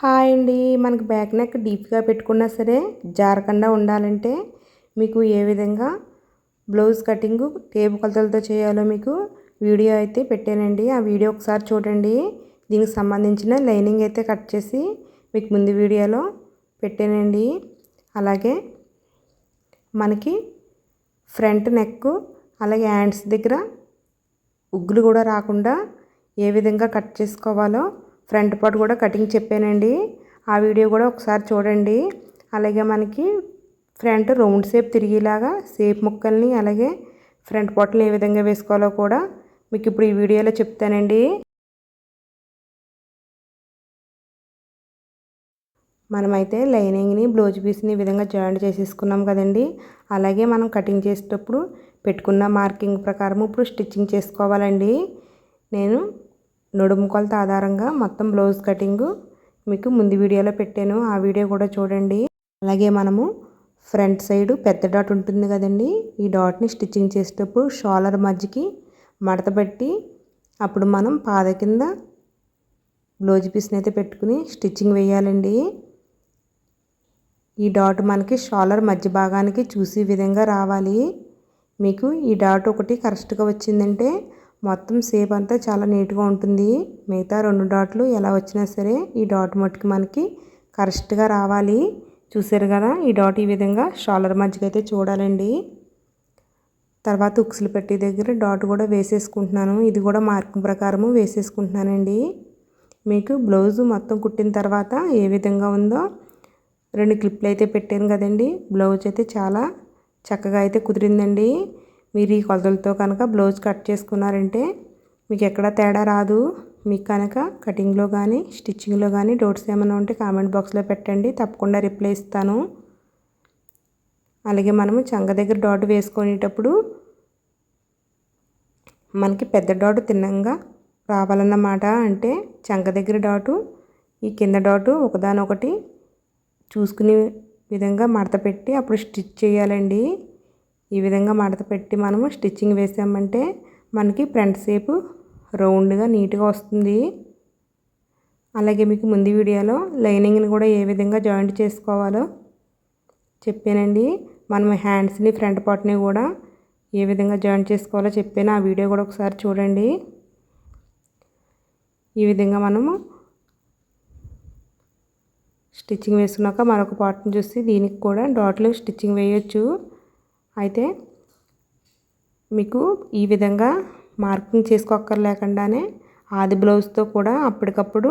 Hi అండి. మనకి back neck డీప్గా పెట్టుకున్నా సరే జారకుండా ఉండాలంటే మీకు ఏ విధంగా బ్లౌజ్ కటింగ్ టేపు కొలతలతో చేయాలో మీకు వీడియో అయితే పెట్టానండి. ఆ వీడియో ఒకసారి చూడండి. దీనికి సంబంధించిన లైనింగ్ అయితే కట్ చేసి మీకు ముందు వీడియోలో పెట్టానండి. అలాగే మనకి ఫ్రంట్ నెక్ అలాగే హ్యాండ్స్ దగ్గర ఉగ్గులు కూడా రాకుండా ఏ విధంగా కట్ చేసుకోవాలో ఫ్రంట్ పార్ట్ కూడా కటింగ్ చెప్పానండి. ఆ వీడియో కూడా ఒకసారి చూడండి. అలాగే మనకి ఫ్రంట్ రౌండ్ షేప్ తిరిగేలాగా షేప్ ముక్కల్ని అలాగే ఫ్రంట్ పార్ట్ని ఏ విధంగా వేసుకోవాలో కూడా మీకు ఇప్పుడు ఈ వీడియోలో చెప్తానండి. మనమైతే లైనింగ్ని బ్లౌజ్ పీస్ని ఈ విధంగా జాయింట్ చేసేసుకున్నాం కదండి. అలాగే మనం కటింగ్ చేసేటప్పుడు పెట్టుకున్న మార్కింగ్ ప్రకారం ఇప్పుడు స్టిచ్చింగ్ చేసుకోవాలండి. నేను నడుము కొలత ఆధారంగా మొత్తం బ్లౌజ్ కటింగ్ మీకు ముందు వీడియోలో పెట్టాను. ఆ వీడియో కూడా చూడండి. అలాగే మనము ఫ్రంట్ సైడ్ పెద్ద డాట్ ఉంటుంది కదండి. ఈ డాట్ని స్టిచ్చింగ్ చేసేటప్పుడు షోలర్ మధ్యకి మడత పెట్టి అప్పుడు మనం పాద కింద బ్లౌజ్ పీస్ని అయితే పెట్టుకుని స్టిచ్చింగ్ వేయాలండి. ఈ డాట్ మనకి షాలర్ మధ్య భాగానికి చూసే విధంగా రావాలి. మీకు ఈ డాట్ ఒకటి కరెక్ట్గా వచ్చిందంటే మొత్తం సేప్ అంతా చాలా నీట్గా ఉంటుంది. మిగతా రెండు డాట్లు ఎలా వచ్చినా సరే ఈ డాట్ మట్టుకు మనకి కరెక్ట్గా రావాలి. చూసారు కదా ఈ డాట్ ఈ విధంగా షాలర్ మధ్యకైతే చూడాలండి. తర్వాత ఉక్సులు పెట్టి దగ్గర డాట్ కూడా వేసేసుకుంటున్నాను. ఇది కూడా మార్కింగ్ ప్రకారము వేసేసుకుంటున్నానండి. మీకు బ్లౌజు మొత్తం కుట్టిన తర్వాత ఏ విధంగా ఉందో రెండు క్లిప్లు అయితే పెట్టాను కదండి. బ్లౌజ్ అయితే చాలా చక్కగా అయితే కుదిరిందండి. మీరు ఈ కొలతలతో కనుక బ్లౌజ్ కట్ చేసుకున్నారంటే మీకు ఎక్కడ తేడా రాదు. మీకు కనుక కటింగ్లో కానీ స్టిచ్చింగ్లో కానీ డౌట్స్ ఏమైనా ఉంటే కామెంట్ బాక్స్లో పెట్టండి. తప్పకుండా రిప్లై ఇస్తాను. అలాగే మనము చంగ దగ్గర డాట్ వేసుకునేటప్పుడు మనకి పెద్ద డాటు తిన్నంగా రావాలన్నమాట. అంటే చంక దగ్గర డాటు ఈ కింద డాటు ఒకదానొకటి చూసుకునే విధంగా మడత పెట్టి అప్పుడు స్టిచ్ చేయాలండి. ఈ విధంగా మడత పెట్టి మనము స్టిచ్చింగ్ వేసామంటే మనకి ఫ్రంట్ షేపు రౌండ్గా నీట్గా వస్తుంది. అలాగే మీకు ముందు వీడియోలో లైనింగ్ని కూడా ఏ విధంగా జాయింట్ చేసుకోవాలో చెప్పానండి. మనం హ్యాండ్స్ని ఫ్రంట్ పార్ట్ని కూడా ఏ విధంగా జాయింట్ చేసుకోవాలో చెప్పాను. ఆ వీడియో కూడా ఒకసారి చూడండి. ఈ విధంగా మనము స్టిచ్చింగ్ వేసుకున్నాక మరొక పార్ట్ని చూసి దీనికి కూడా డాట్లు స్టిచ్చింగ్ వేయొచ్చు. అయితే మీకు ఈ విధంగా మార్కింగ్ చేసుకోక్కర్లేకుండానే ఆది బ్లౌజ్తో కూడా అప్పటికప్పుడు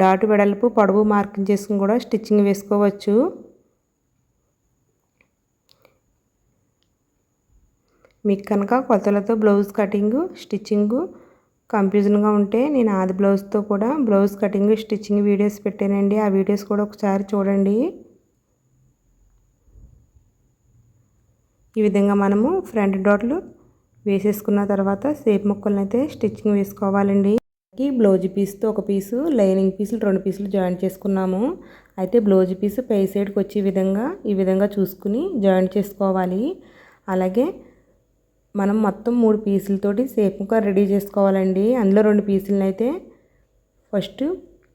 డాటు వెడల్పు పొడవు మార్కింగ్ చేసుకుని కూడా స్టిచ్చింగ్ వేసుకోవచ్చు. మీకు కనుక కొలతలతో బ్లౌజ్ కటింగు స్టిచ్చింగు కన్ఫ్యూజన్గా ఉంటే నేను ఆది బ్లౌజ్తో కూడా బ్లౌజ్ కటింగ్ స్టిచ్చింగ్ వీడియోస్ పెట్టానండి. ఆ వీడియోస్ కూడా ఒకసారి చూడండి. ఈ విధంగా మనము ఫ్రంట్ డాట్లు వేసేసుకున్న తర్వాత సేప్ ముక్కలను అయితే స్టిచ్చింగ్ వేసుకోవాలండి. బ్లౌజ్ పీస్తో ఒక పీసు లైనింగ్ పీసులు రెండు పీసులు జాయింట్ చేసుకున్నాము. అయితే బ్లౌజ్ పీసు పై సైడ్కి వచ్చే విధంగా ఈ విధంగా చూసుకుని జాయింట్ చేసుకోవాలి. అలాగే మనం మొత్తం మూడు పీసులతోటి సేప్ ముక్క రెడీ చేసుకోవాలండి. అందులో రెండు పీసులను అయితే ఫస్ట్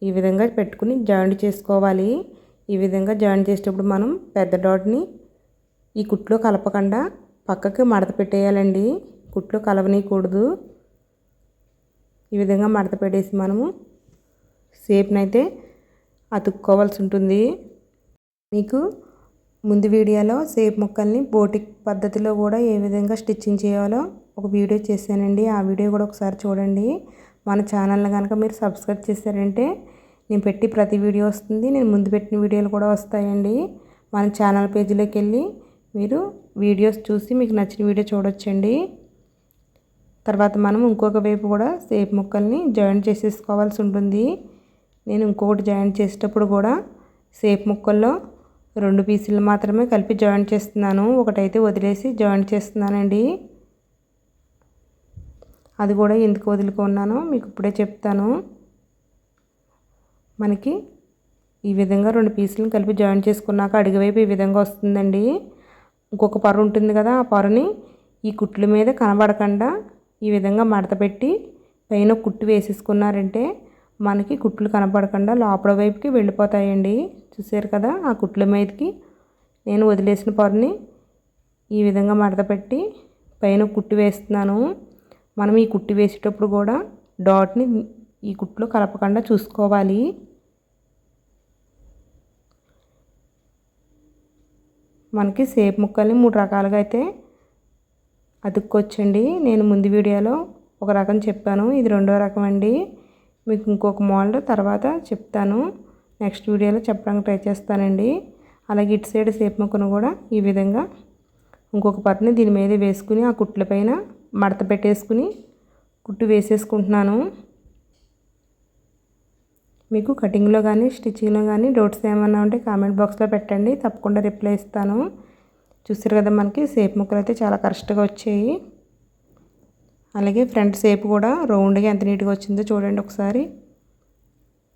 ఈ విధంగా పెట్టుకుని జాయింట్ చేసుకోవాలి. ఈ విధంగా జాయింట్ చేసేటప్పుడు మనం పెద్ద డాట్ని ఈ కుట్లో కలపకుండా పక్కకి మడత పెట్టేయాలండి. కుట్లో కలవనీయకూడదు. ఈ విధంగా మడత పెట్టేసి మనము సేపునైతే అతుక్కోవాల్సి ఉంటుంది మీకు ముందు వీడియోలో సేప్ ముక్కల్ని బోటిక్ పద్ధతిలో కూడా ఏ విధంగా స్టిచ్చింగ్ చేయాలో ఒక వీడియో చేశానండి. ఆ వీడియో కూడా ఒకసారి చూడండి. మన ఛానల్ని కనుక మీరు సబ్స్క్రైబ్ చేశారంటే నేను పెట్టి ప్రతి వీడియో వస్తుంది. నేను ముందు పెట్టిన వీడియోలు కూడా వస్తాయండి. మన ఛానల్ పేజీలోకి వెళ్ళి మీరు వీడియోస్ చూసి మీకు నచ్చిన వీడియో చూడొచ్చండి. తర్వాత మనం ఇంకొక వైపు కూడా సేప్ ముక్కల్ని జాయింట్ చేసేసుకోవాల్సి ఉంటుంది. నేను ఇంకొకటి జాయింట్ చేసేటప్పుడు కూడా సేప్ ముక్కల్లో రెండు పీసులు మాత్రమే కలిపి జాయింట్ చేస్తున్నాను. ఒకటైతే వదిలేసి జాయింట్ చేస్తున్నానండి. అది కూడా ఎందుకు వదులుకున్నానో మీకు ఇప్పుడే చెప్తాను. మనకి ఈ విధంగా రెండు పీసులను కలిపి జాయింట్ చేసుకున్నాక అడిగివైపు ఈ విధంగా వస్తుందండి. ఇంకొక పొర ఉంటుంది కదా ఆ పొరని ఈ కుట్ల మీద కనబడకుండా ఈ విధంగా మడత పెట్టి పైన కుట్టు వేసేసుకున్నారంటే మనకి కుట్లు కనపడకుండా లోపల వైపుకి వెళ్ళిపోతాయండి. చూసారు కదా ఆ కుట్ల మీదకి నేను వదిలేసిన పొరని ఈ విధంగా మడత పెట్టి పైన కుట్టు వేస్తున్నాను. మనం ఈ కుట్టి వేసేటప్పుడు కూడా డాట్ని ఈ కుట్లో కలపకుండా చూసుకోవాలి. మనకి సేప్ ముక్కల్ని మూడు రకాలుగా అయితే అతుక్కొచ్చండి నేను ముందు వీడియోలో ఒక రకం చెప్పాను. ఇది రెండో రకం అండి. మీకు ఇంకొక మోడల్ తర్వాత చెప్తాను. నెక్స్ట్ వీడియోలో చెప్పడానికి ట్రై చేస్తానండి. అలాగే ఇటు సైడ్ సేప్ ముక్కను కూడా ఈ విధంగా ఇంకొక పట్టుని దీని మీద వేసుకుని ఆ కుట్ల పైన మడత పెట్టేసుకుని కుట్టు వేసేసుకుంటున్నాను. మీకు కటింగ్లో కానీ స్టిచ్చింగ్లో కానీ డౌట్స్ ఏమైనా ఉంటే కామెంట్ బాక్స్లో పెట్టండి. తప్పకుండా రిప్లై ఇస్తాను. చూసారు కదా మనకి సేప్ ముక్కలు అయితే చాలా కరెక్ట్గా వచ్చాయి. అలాగే ఫ్రంట్ సేపు కూడా రౌండ్గా ఎంత నీట్గా వచ్చిందో చూడండి ఒకసారి.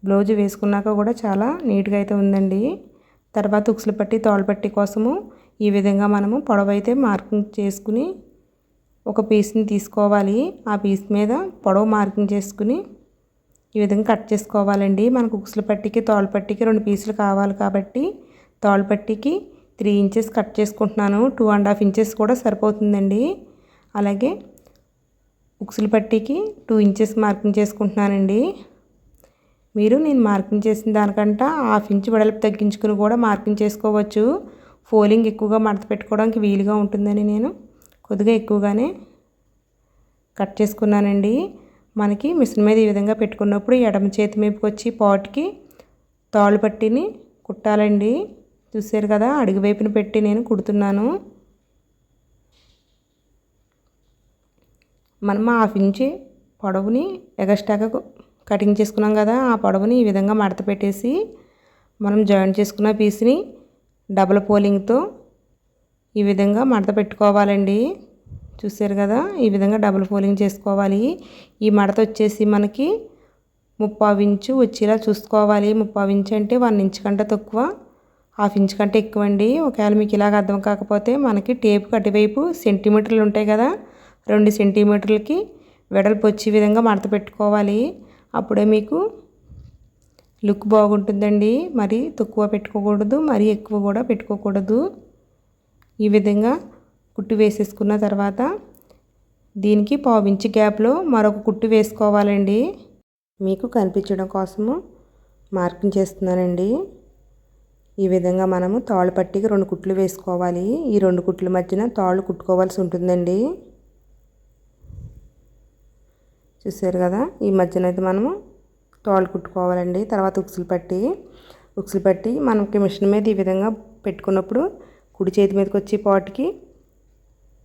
బ్లౌజ్ వేసుకున్నాక కూడా చాలా నీట్గా అయితే ఉందండి. తర్వాత ఉక్సులు పట్టి తోలు పట్టి కోసము ఈ విధంగా మనము పొడవైతే మార్కింగ్ చేసుకుని ఒక పీస్ని తీసుకోవాలి. ఆ పీస్ మీద పొడవు మార్కింగ్ చేసుకుని ఈ విధంగా కట్ చేసుకోవాలండి. మనకు ఉక్సులు పట్టికి తోలు పట్టికి రెండు పీసులు కావాలి కాబట్టి తోలు పట్టికి త్రీ ఇంచెస్ కట్ చేసుకుంటున్నాను. టూ అండ్ హాఫ్ ఇంచెస్ కూడా సరిపోతుందండి. అలాగే ఉక్సులు పట్టీకి టూ ఇంచెస్ మార్కింగ్ చేసుకుంటున్నానండి. మీరు నేను మార్కింగ్ చేసిన దానికంట హాఫ్ ఇంచ్ వెడల్పు తగ్గించుకుని కూడా మార్కింగ్ చేసుకోవచ్చు. ఫోలింగ్ ఎక్కువగా మడత పెట్టుకోవడానికి వీలుగా ఉంటుందని నేను కొద్దిగా ఎక్కువగానే కట్ చేసుకున్నానండి. మనకి మిషన్ మీద ఈ విధంగా పెట్టుకున్నప్పుడు ఎడమ చేతి మీదకి వచ్చి పాట్కి తాళ్ళు పట్టిని కుట్టాలండి. చూసారు కదా అడుగు వైపున పెట్టి నేను కుడుతున్నాను. మనం హాఫ్ ఇంచి పొడవుని ఎగస్ట్రాగా కటింగ్ చేసుకున్నాం కదా ఆ పొడవుని ఈ విధంగా మడత పెట్టేసి మనం జాయింట్ చేసుకున్న పీస్ని డబల్ పోలింగ్తో ఈ విధంగా మడత పెట్టుకోవాలండి. చూసారు కదా? ఈ విధంగా డబుల్ ఫోలింగ్ చేసుకోవాలి. ఈ మడత వచ్చేసి మనకి ముప్పావు ఇంచు వచ్చేలా చూసుకోవాలి. ముప్పావు ఇంచు అంటే వన్ ఇంచ్ కంటే తక్కువ హాఫ్ ఇంచ్ కంటే ఎక్కువ అండి. ఒకవేళ మీకు ఇలాగ అర్థం కాకపోతే మనకి టేపు కటివైపు సెంటీమీటర్లు ఉంటాయి కదా? రెండు సెంటీమీటర్లకి వెడల్పు వచ్చే విధంగా మడత పెట్టుకోవాలి. అప్పుడే మీకు లుక్ బాగుంటుందండి. మరి తక్కువ పెట్టుకోకూడదు మరి ఎక్కువ కూడా పెట్టుకోకూడదు. ఈ విధంగా కుట్టు వేసేసుకున్న తర్వాత దీనికి పావించి గ్యాప్లో మరొక కుట్టు వేసుకోవాలండి. మీకు కనిపించడం కోసము మార్కింగ్ చేస్తున్నానండి. ఈ విధంగా మనము తాళ్ళు పట్టికి రెండు కుట్లు వేసుకోవాలి. ఈ రెండు కుట్ల మధ్యన తాళ్ళు కుట్టుకోవాల్సి ఉంటుందండి. చూసారు కదా? ఈ మధ్యన అయితే మనము తాళ్ళు కుట్టుకోవాలండి. తర్వాత ఉక్సులు పట్టి ఉక్సులు పట్టి మనకి మిషన్ మీద ఈ విధంగా పెట్టుకున్నప్పుడు కుడి చేతి మీదకి వచ్చి పాటుకి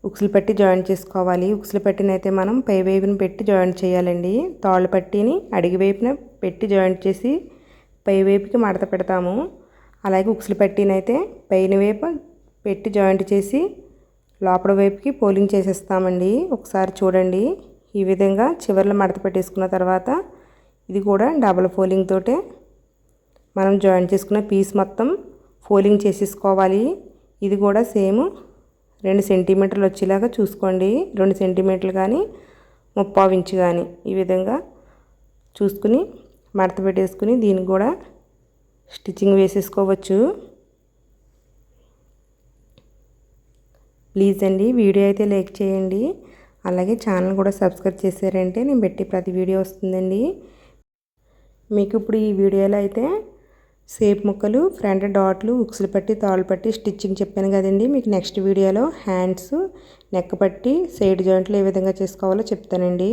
ఉక్సులు పట్టి జాయింట్ చేసుకోవాలి. ఉక్సులు పట్టిని అయితే మనం పై వైపున పెట్టి జాయింట్ చేయాలండి. తాళ్ళు పట్టిని అడిగి వైపున పెట్టి జాయింట్ చేసి పై వైపుకి మడత పెడతాము. అలాగే ఉక్సులు పట్టినైతే పైన వైపు పెట్టి జాయింట్ చేసి లోపల వైపుకి పోలింగ్ చేసేస్తామండి. ఒకసారి చూడండి. ఈ విధంగా చివర్లో మడత పెట్టేసుకున్న తర్వాత ఇది కూడా డబల్ ఫోలింగ్ తోటే మనం జాయింట్ చేసుకున్న పీస్ మొత్తం ఫోలింగ్ చేసేసుకోవాలి. ఇది కూడా సేమ్ రెండు సెంటీమీటర్లు వచ్చేలాగా చూసుకోండి. రెండు సెంటీమీటర్లు కానీ ముప్పావు ఇంచు కానీ ఈ విధంగా చూసుకుని మడత పెట్టేసుకుని దీనికి కూడా స్టిచ్చింగ్ వేసేసుకోవచ్చు. ప్లీజ్ అండి వీడియో అయితే లైక్ చేయండి. అలాగే ఛానల్ కూడా సబ్స్క్రైబ్ చేశారంటే నేను పెట్టి ప్రతి వీడియో వస్తుందండి. మీకు ఇప్పుడు ఈ వీడియోలో అయితే సేప్ ముక్కలు ఫ్రంట్ డాట్లు ఉక్సులు పట్టి తాళ్ళు పట్టి స్టిచ్చింగ్ చెప్పాను కదండి. మీకు నెక్స్ట్ వీడియోలో హ్యాండ్స్ నెక్ పట్టి సైడ్ జాయింట్లు ఏ విధంగా చేసుకోవాలో చెప్తానండి.